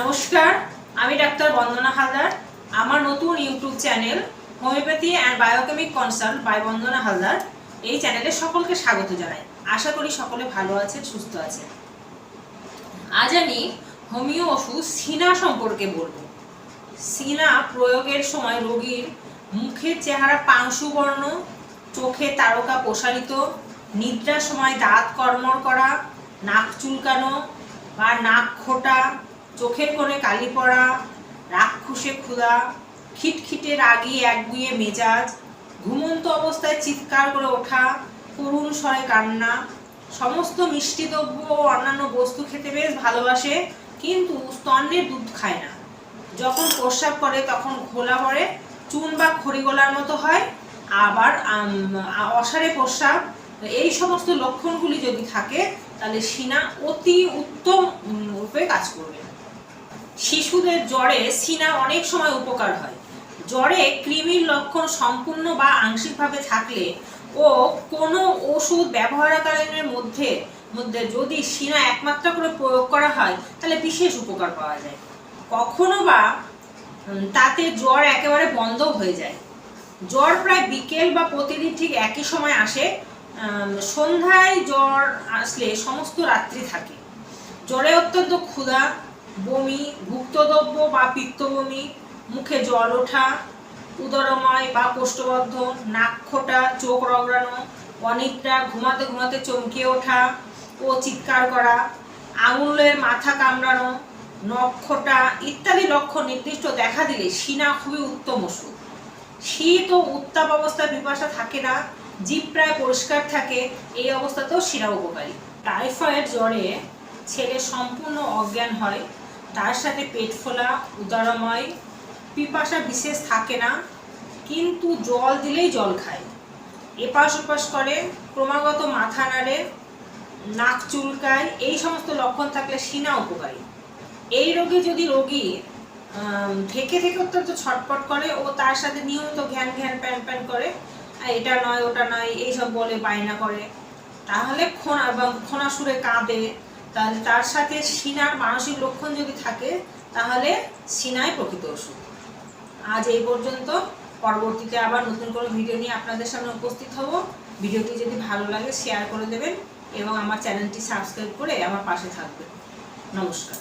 নমস্কার, আমি ডাক্তার বন্দনা হালদার। আমার নতুন YouTube channel homeopathy and biochemic consult by Bandana Haldar. এই চ্যানেলে সকলকে স্বাগত জানাই। আশা করি সকলে ভালো আছেন, সুস্থ আছেন। আজ আমি হোমিও ওষুধ সিনা সম্পর্কে বলব। সিনা প্রয়োগের সময় রোগীর মুখের চেহারা পাংশুবর্ণ, চোখে তারকা প্রসারিত, নিদ্রার সময় দাঁত কর্মর করা, নাক চুলকানো বা নাক খোটা চোখের কোণে কালি পড়া রাক্ষসে ক্ষুধা, খিটখিটে রাগি একগুয়ে মেজাজ, ঘুমন্ত অবস্থায় চিৎকার করে ওঠা, করুণ স্বরে কান্না, সমস্ত মিষ্টি দ্রব্য ও অন্যান্য বস্তু খেতে বেশ ভালোবাসে, কিন্তু স্তন্যের দুধ খায় না। যখন প্রস্রাব করে তখন ঘোলা পড়ে, চুন বা খড়িগোলার মতো হয়, আবার অসারে প্রস্রাব, এই সমস্ত লক্ষণগুলি যদি থাকে, তাহলে সিনা অতি উত্তম রূপে কাজ করবে। শিশুদের জ্বরে সিনা অনেক সময় উপকার হয়। জ্বরে কৃমির লক্ষণ সম্পূর্ণ বা আংশিকভাবে থাকলে ও কোনো ওষুধ ব্যবহারকালীনের মধ্যে মধ্যে যদি সিনা একমাত্রা করে প্রয়োগ করা হয়, তাহলে বিশেষ উপকার পাওয়া যায়। কখনো বা তাতে জ্বর একেবারে বন্ধ হয়ে যায়। জ্বর প্রায় বিকেল বা প্রতিদিন ঠিক একই সময় আসে সন্ধ্যায় জ্বর আসলে সমস্ত রাত্রি থাকে। জ্বরে অত্যন্ত ক্ষুধা বমি ভুক্তদ্রব্য বা পিত্তবমি, মুখে জল ওঠা, উদরময় বা কোষ্ঠবদ্ধ, নাক খোটা, চোখ রগড়ানো, অনিদ্রা, ঘুমাতে ঘুমাতে চমকে ওঠা ও চিৎকার করা, আঙুলের মাথা কামড়ানো, নখ খোটা ইত্যাদি লক্ষণ নির্দিষ্ট দেখা দিলে সিনা খুবই উত্তম ওষুধ। শীত ও উত্তাপ অবস্থায় পিপাসা থাকে না জীব প্রায় পরিষ্কার থাকে, এই অবস্থাতেও শিরা উপকারী। টাইফয়েড জ্বরে ছেলে সম্পূর্ণ অজ্ঞান হয়। তার সাথে পেট ফোলা উদারময় পিপাসা বিশেষ থাকে না কিন্তু জল দিলেই জল খায়। এপাশ ওপাশ করে ক্রমাগত মাথা নাড়ে নাক চুলকায় এই সমস্ত লক্ষণ থাকলে সিনা উপকারী। এই রোগে যদি রোগী আম, থেকে অত্যন্ত ছটপট করে ও তার সাথে নিয়মিত ঘ্যান ঘ্যান প্যান প্যান করে এটা নয় ওটা নয় এইসব বলে বায়না করে তাহলে খোনা এবং খোনা সুরে কাঁদে তাহলে তার সাথে সিনার মানসিক লক্ষণ যদি থাকে, তাহলে সিনাই প্রকৃত ওষুধ। আজ এই পর্যন্ত। পরবর্তীতে আবার নতুন কোনো ভিডিও নিয়ে আপনাদের সামনে উপস্থিত হব। ভিডিওটি যদি ভালো লাগে শেয়ার করে দেবেন এবং আমার চ্যানেলটি সাবস্ক্রাইব করে আমার পাশে থাকবেন। নমস্কার।